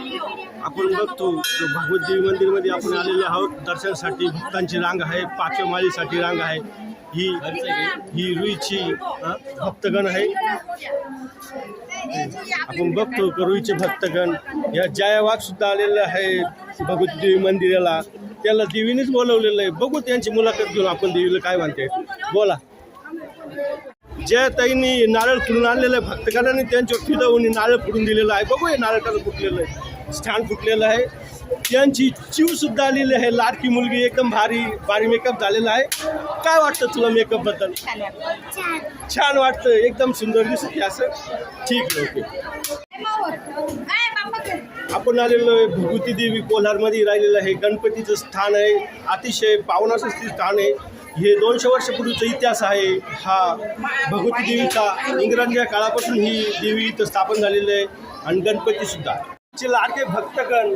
आपण बघतो तर मंदिरमध्ये आपण आलेलो आहोत. दर्शनासाठी भक्तांची रांग आहे पाचव्या माळीसाठी रांग आहे. ही ही रुईची भक्तगण आहे. आपण बघतो रुईचे भक्तगण या जयावाग सुद्धा आलेला आहे भगवती देवी मंदिराला. त्याला देवीनेच बोलवलेलं आहे. बघू त्यांची मुलाखत घेऊन आपण देवीला काय म्हणते. बोला. ज्या ताईंनी नारळ फुडून आणलेलं आहे. भक्तगणांनी त्यांच्यावर फिरवून नारळ फुडून दिलेलं आहे. बघू हे नारळ कसं फुटलेलं आहे. स्टँड फुटलेलं आहे. त्यांची चिव सुद्धा आलेली आहे. लाडकी मुलगी एकदम भारी भारी मेकअप झालेला आहे. काय वाटतं तुला मेकअपबद्दल? छान वाटतं. एकदम सुंदर दिसते असं. ठीक आहे ओके. आपण आलेलो आहे भगवती देवी कोल्हारमध्ये राहिलेलं आहे. गणपतीचं स्थान आहे. अतिशय पावन असं ते स्थान आहे. हे दोनशे वर्षापूर्वीचा इतिहास आहे. हा भगवती देवीचा इंग्रजांच्या काळापासून ही देवी इथं स्थापन झालेली आहे. आणि गणपती सुद्धा. चे लाडके भक्तगण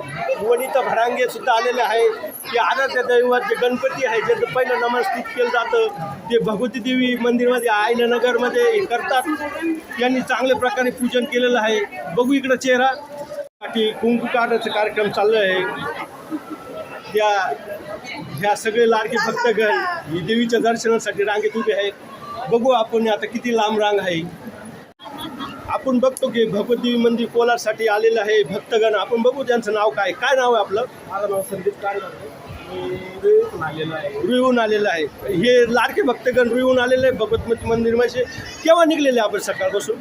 वनिता भरांगे सुद्धा आलेले आहे ते आराध्य दैवत जे गणपती आहे जे पहिलं नमस्कृत केलं जातं ते भगवती देवी मंदिरमध्ये आयल्यानगरमध्ये हे करतात. त्यांनी चांगल्या प्रकारे पूजन केलेलं आहे. बघू इकडं चेहरा. साठी कुंकू कार्यक्रम चाललं आहे. त्या ह्या सगळे लाडके भक्तगण ही देवीच्या दर्शनासाठी रांगेत उभे आहेत. बघू आपण आता किती लांब रांग आहे. आपण बघतो की भगवत मंदिर कोलारसाठी आलेलं आहे भक्तगण. आपण बघू त्यांचं नाव काय. काय नाव आहे आपलं? माझं नाव संदीप कारभार मी रुईतून आलेलो आहे. रुईहून आलेलं आहे. हे लाडके भक्तगण रुईहून आलेले आहे भगवत मंदिर म्हणजे. केव्हा निघलेले आपण सकाळपासून.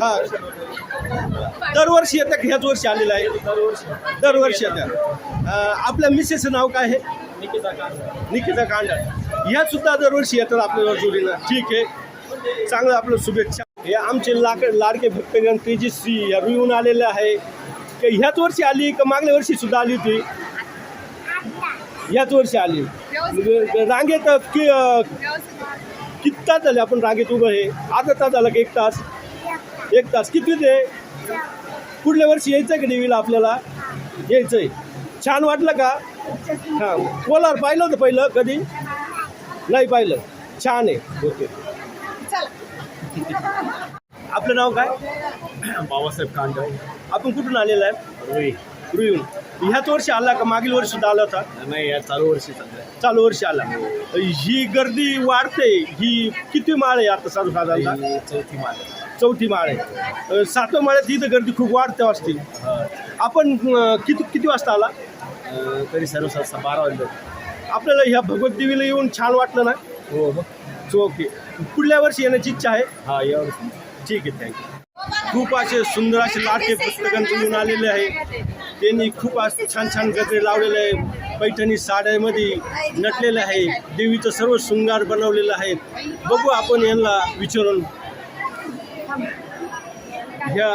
हा. दरवर्षी येतात ह्याच वर्षी आलेलं आहे? दरवर्षी. येतात आपल्या मिसेसचं नाव काय आहे? निकिता कारभार. निकिता कांड ह्या सुद्धा दरवर्षी येतात आपल्या जोडीनं. ठीक आहे. चांगलं आपलं शुभेच्छा. हे आमचे लाक लाडके भक्तगण तेजश्री या रुईहून आलेले आहे. का ह्याच वर्षी आली का मागल्या वर्षी सुद्धा आली होती? ह्याच वर्षी आली. म्हणजे रांगेत कि किती तास झाले आपण रांगेत उभं आहे? अर्धा तास झाला की एक तास? एक तास. किती ते? पुढल्या वर्षी यायचं आहे का देवीला आपल्याला? यायचं आहे छान वाटलं का? हां. कोलार पाहिलं होतं पहिलं कधी? नाही पाहिलं. छान आहे. ओके. आपलं नाव काय? बाबासाहेब कांडव आपण कुठून आलेलं आहे? रुई. रुईहून. ह्याच वर्षी आला का? मागील वर्षी सुद्धा आला होता? नाही या चालू वर्षी चालू वर्षी आला. ही गर्दी वाढते. ही किती माळ आहे आता सर्वसाधारणतः? ही चौथी आहे. चौथी माळ आहे. सातव्या माळ्यात इथं गर्दी खूप वाढते हा. आपण किती किती वाजता आला? तरी सर्व सहसा बारा वाजले. आपल्याला ह्या भगवत देवीला येऊन छान वाटलं ना? हो हो. ओके पुढल्या वर्षी येण्याची इच्छा आहे. हा यावर्षी ठीक आहे थँक्यू खूप असे सुंदर असे लाडके पुस्तकं तुम्ही आलेले आहे. त्यांनी खूप असे छान छान गजरे लावलेले आहे. पैठणी साड्यामध्ये नटलेले आहे. देवीचं सर्व शृंगार बनवलेलं आहे. बघू आपण यांना विचारून ह्या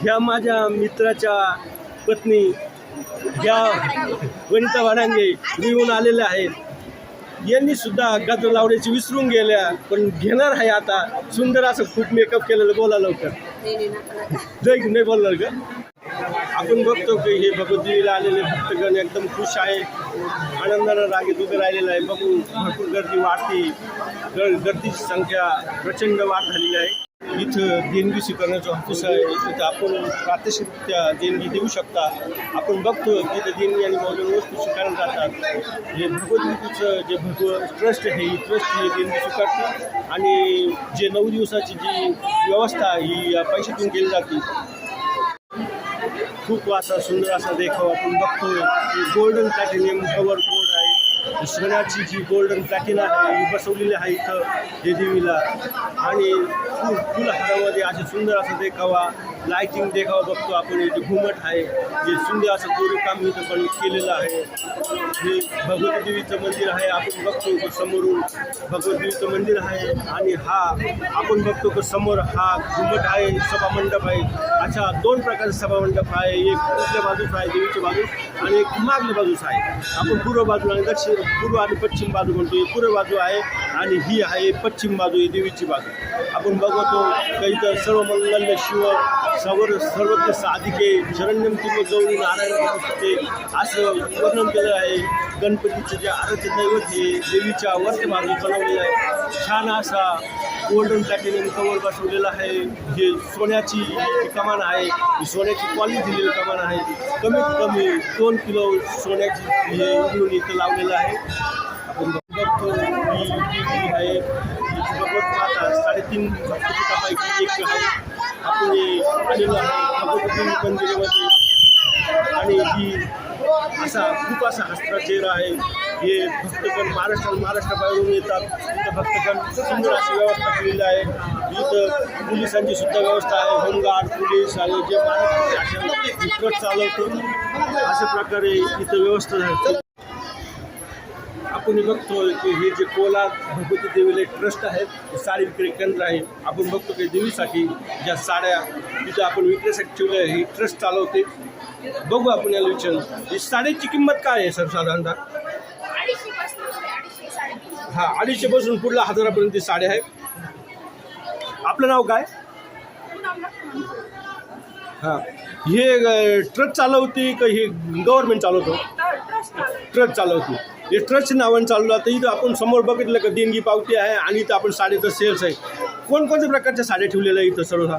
ह्या माझ्या मित्राच्या पत्नी ह्या वनिता वाडांगे येऊन आलेल्या आहेत. यांनी सुद्धा गजर लावण्याची विसरून गेल्या पण घेणार आहे आता. सुंदर असं खूप मेकअप केलेलं बोला लवकर. जय नाही बोलणार का? आपण बघतो की हे भगवद्गीतेला आलेले भक्तगण एकदम खुश आहे. आनंदानं रागेत उभे राहिलेलं आहे. बघून भरपूर गर्दी वाढते. गर्दीची संख्या प्रचंड वाढ झालेली आहे. इथं देणगी स्वीकारण्याचं ऑफिस आहे. इथं आपण प्रात्यक्षिकरित्या देणगी देऊ शकता. आपण बघतो तिथं देणगी आणि मौल्यवान वस्तू स्वीकारल्या जातात. हे भगवद्गीतेचं जे भगव ट्रस्ट आहे ही ट्रस्ट ही देणगी स्वीकारते. आणि जे नऊ दिवसाची जी व्यवस्था ही या पैशातून केली जाते. खूप असा सुंदर असा देखाव आपण बघतो गोल्डन प्लॅटिनियम कवर कोड सोन्याची जी गोल्डन प्लॅटिन आहे ही बसवलेली आहे इथं हे देवीला आणि फुल फुलहारामध्ये असे सुंदर असं देखावा. लायटिंग देखावा बघतो आपण. जे घुमट आहे जे सुंदर असं कोरीव इथं पण केलेलं आहे. हे भगवती देवीचं मंदिर आहे आपण बघतो की समोरून भगवती देवीचं मंदिर आहे. आणि हा आपण बघतो की समोर हा घुमट आहे सभा मंडप आहे. अशा दोन प्रकारचे सभा मंडप आहे. एक पूर्वच्या बाजूस आहे देवीच्या बाजूस आणि एक मागल्या बाजूस आहे. आपण पूर्व बाजू आणि दक्षिण पूर्व आणि पश्चिम बाजू म्हणतो. ही पूर्व बाजू आहे आणि ही आहे पश्चिम बाजू ही देवीची बाजू. आपण बघतो काही तर सर्व मंगल्य शिव सर्व सर्वत्र साधिके शरण्यम किंवा जाऊन नारायण नमस्ते असं वर्णन केलं आहे. गणपतीचे जे आराध्य दैवत हे देवीच्या वरच्या मार्ग बनवलेलं आहे छान असा गोल्डन प्लॅटिनम कवर बसवलेला आहे. हे सोन्याची कमान आहे. ही सोन्याची क्वालिटी दिलेली कमान आहे. कमीत कमी दोन किलो सोन्याची हे उघडून इथं लावलेलं आहे. आपण बघतो ही आहे. भगवत माता साडेतीन भक्तपीठापैकी एक आहे. आपण आलेलो आहे भगवती आणि ही असा खूप असा हस्ताचेहरा आहे. हे भक्तगण महाराष्ट्र महाराष्ट्राबाहेरून येतात. तर भक्तगण सुंदर अशी व्यवस्था केलेली आहे. इथं पोलिसांची सुद्धा व्यवस्था आहे. होमगार्ड पोलीस आणि जे महाराष्ट्र ट्रक चालवतो. अशा प्रकारे इथं व्यवस्था झाली. आपण बघतो की हे जे कोलार भगवती देवीला एक ट्रस्ट आहे हे साडी विक्री केंद्र आहे. आपण बघतो की देवीसाठी ज्या साड्या तिथं आपण विक्रीसाठी ठेवल्या आहे, ही ट्रस्ट चालवते. बघू आपण याला विचारू. ही साड्याची किंमत काय आहे सर साधारणतः? हा अडीचशे पासून पुढल्या हजारापर्यंत साड्या आहेत आपलं नाव काय. हां. हे ट्रक चालवते का हे गव्हर्नमेंट चालवतो. ट्रक चालवते. हे ट्रकच्या नावाने चालवलं तर इथं आपण समोर बघितलं का देणगी पावती आहे आणि इथं आपण साडीचं सेल्स आहे. कोणकोणत्या प्रकारच्या साड्या ठेवलेल्या इथं सर्व? हा.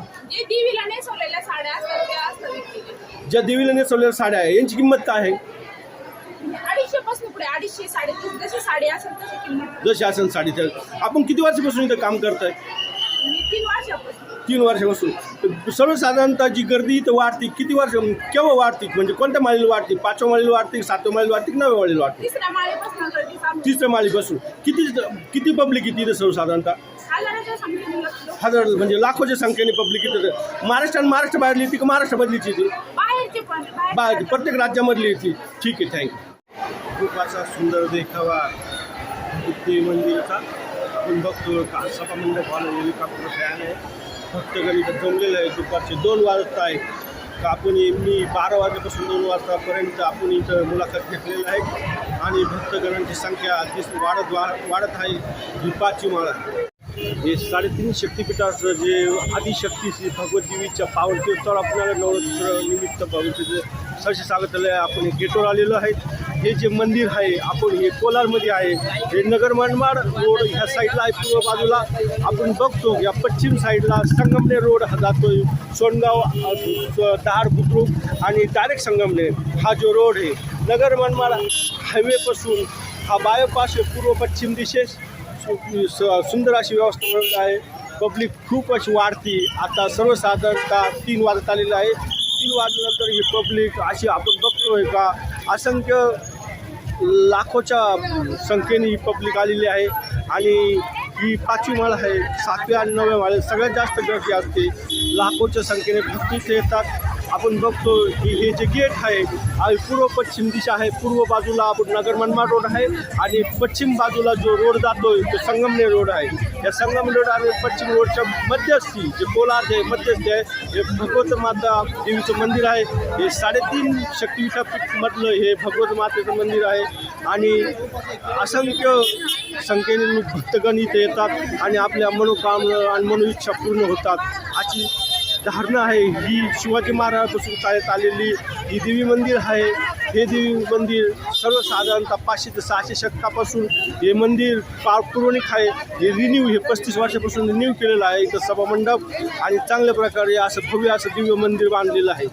ज्या देवीला नेसवलेल्या साड्या आहे यांची किंमत काय आहे? जशी साडी असेल साडीचं आपण किती वर्षापासून इथं काम करताय? मी तीन वर्षापासून. तीन वर्षापासून. तर सर्वसाधारणतः जी गर्दी इथं वाढते किती वर्ष केव्हा वाढते? म्हणजे कोणत्या माळीला वाढते? पाचव्या माळीला वाढते सातव्या माळीला वाढते की नवव्या माळीला वाढते? तिसऱ्या माळेपासून गर्दी चालू तिसऱ्या माळीपासून किती किती पब्लिक येते इथं सर्वसाधारणतः? हजाराच्या संख्येने लक्ष हजार म्हणजे लाखोच्या संख्येने पब्लिक इथं महाराष्ट्र आणि महाराष्ट्र बाहेरली येते का महाराष्ट्रामधलीच येते बाहेरचे पण बा बाहेर प्रत्येक राज्यामधली येते ठीक आहे थँक्यू खूप असा सुंदर देखावा मंदिराचा? आपण बघतो म्हणजे का सभा मंडप हॉल हेलिकॉप्टर फॅन आहे. भक्तगण इथं जमलेलं आहे. दुपारचे दोन वाजता आहे. का आपण मी बारा वाजल्यापासून दोन वाजतापर्यंत आपण इथं मुलाखत घेतलेलं आहे. आणि भक्तगणांची संख्या दिस वाढत वा वाढत आहे. ही पाचवी माळा हे साडेतीन शक्तीपीठाचं जे आदिशक्ती श्री भगवतदेवीच्या पावन तीर्थावर आपल्याला नवरात्र निमित्त भगवतीचं सहशी सांगितलेलं आहे आपण गेटवर आलेलो आहे. हे जे मंदिर आहे आपण हे कोलारमध्ये आहे हे नगर मनमाड रोड ह्या साईडला आहे पूर्व बाजूला. आपण बघतो या पश्चिम साईडला संगमनेर रोड हा जातोय सोनगाव स- दहाड बुद्रुक आणि डायरेक्ट संगमनेर. हा जो रोड आहे नगर मनमाड हायवेपासून हा बायपास पूर्व पश्चिम दिशेस सु- स- सुंदर अशी व्यवस्था आहे. पब्लिक खूप अशी वाढती. आता सर्वसाधारणतः तीन वाजत आलेलं आहे. तीन वाजल्यानंतर ही पब्लिक अशी आपण बघतोय का? असंख्य लाखोच्या संख्येने ही पब्लिक आलेली आहे. आणि ही पाचवी माळ आहे. सातव्या आणि नवव्या माळे सगळ्यात जास्त गर्दी असते. लाखोच्या संख्येने भक्तीचे येतात. आपण बघतो की हे जे गेट आहे आणि पूर्व पश्चिम दिशा आहे. पूर्व बाजूला आपण नगर मनमाड रोड आहे आणि पश्चिम बाजूला जो रोड जातोय तो संगमनेर रोड आहे. या संगमनेर रोड आणि पश्चिम रोडच्या मध्यस्थी जे कोलार आहे मध्यस्थी आहे हे भगवत माता देवीचं मंदिर आहे. हे साडेतीन शक्तिपीठामधलं हे भगवत मातेचं मंदिर आहे. आणि असंख्य संख्येने भक्तगण इथे येतात आणि आपल्या मनोकामना आणि मनोइच्छा पूर्ण होतात. अशी धारणा आहे. ही शिवाजी महाराजापासून चालत आलेली ही देवी मंदिर आहे. हे देवी मंदिर सर्वसाधारणतः पाचशे ते सहाशे शतकापासून हे मंदिर पार पौराणिक आहे. हे रिन्यू हे पस्तीस वर्षापासून रिन्यू केलेलं आहे. इथं सभामंडप आणि चांगल्या प्रकारे असं भव्य असं दिव्य मंदिर बांधलेलं आहे.